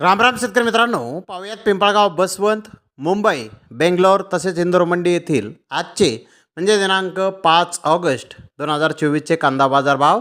रामराम शेतकरी मित्रांनो पाहुयात पिंपळगाव बसवंत मुंबई बेंगलोर तसेच इंदोर मंडी येथील आजचे म्हणजे दिनांक पाच ऑगस्ट दोन हजार चोवीसचे कांदा बाजार भाव.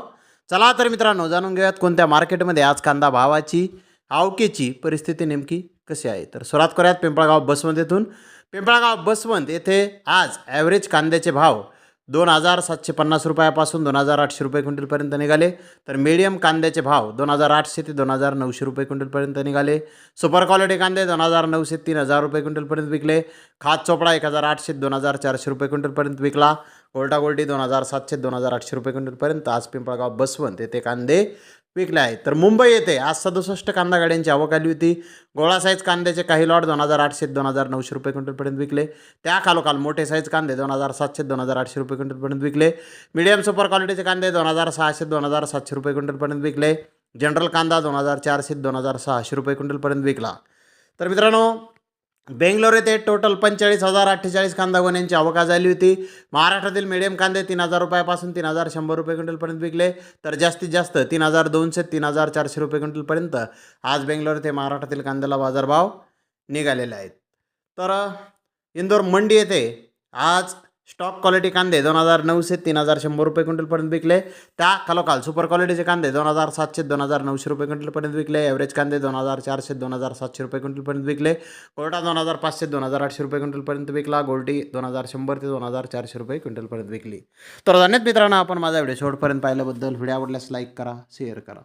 चला तर मित्रांनो जाणून घेऊयात कोणत्या मार्केटमध्ये आज कांदा भावाची आवकेची परिस्थिती नेमकी कशी आहे. तर सुरुवात करूयात पिंपळगाव बसवंत येथून. पिंपळगाव बसवंत येथे आज ॲव्हरेज कांद्याचे भाव दोन हजार सातशे पन्नास रुपयापासून दोन हजार आठशे रुपये क्विंटलपर्यंत निघाले. तर मीडियम कांद्याचे भाव दोन हजार आठशे ते दोन हजार नऊशे रुपये क्विंटलपर्यंत निघाले. सुपर क्वालिटी कांदे दोन हजार नऊशे तीन हजार रुपये क्विंटलपर्यंत विकले. खात चोपडा एक हजार आठशे दोन हजार चारशे रुपये क्विंटलपर्यंत विकला. गोल्टा गोल्टी दोन हजार सातशे दोन हजार आठशे रुपये क्विंटलपर्यंत. आज पिंपळगाव बसवंत येथे कांदे विकले आहेत तर मुंबई येथे आज सदुसष्ट कांदा गाड्यांची आवक आली होती. गोळा साईज कांद्याचे काही लॉट दोन हजार आठशे दोन हजार नऊशे रुपये क्विंटलपर्यंत विकले. त्या खालोखाल मोठे साईज कांदे दोन हजार सातशे दोन हजार आठशे रुपये क्विंटलपर्यंत विकले. मीडियम सुपर क्वालिटीचे कांदे दोन हजार सहाशे दोन हजार सातशे रुपये क्विंटलपर्यंत विकले. जनरल कांदा दोन हजार चारशे दोन हजार सहाशे रुपये क्विंटलपर्यंत विकला. तर मित्रांनो बेंगलोर येथे टोटल पंचेचाळीस हजार अठ्ठेचाळीस कांदा गोण्यांची आवक झाली होती. महाराष्ट्रातील मिडियम कांदे तीन हजार रुपयापासून तीन हजार शंभर रुपये क्विंटलपर्यंत विकले. तर जास्तीत जास्त तीन हजार दोनशे तीन हजार चारशे रुपये क्विंटलपर्यंत आज बेंगलोर येथे महाराष्ट्रातील कांद्याला बाजारभाव निघालेले आहेत. तर इंदोर मंडी येथे आज स्टॉक क्वालिटी कांदे दोन हजार नऊशे तीन हजार शंभर रुपये क्विंटलपर्यंत विकले. त्या खालोखाल सुपर क्वालिटीचे कांदे दोन हजार सातशे दोन हजार नऊशे रुपये क्विंटलपर्यंत विकले. ॲव्हरेज कांदे दोन हजार चारशे दोन हजार सातशे रुपये क्विंटलपर्यंत विकले. कोरडा दोन हजार पाचशे दोन हजार आठशे रुपये क्विंटलपर्यंत विकला. गोल्टी दोन हजार शंभर ते दोन हजार चारशे रुपये क्विंटलपर्यंत विकली. तर धन्यवाद मित्रांनो आपण माझा व्हिडिओ शेवटपर्यंत पाहिल्याबद्दल. व्हिडिओ आवडल्यास लाईक करा शेअर करा.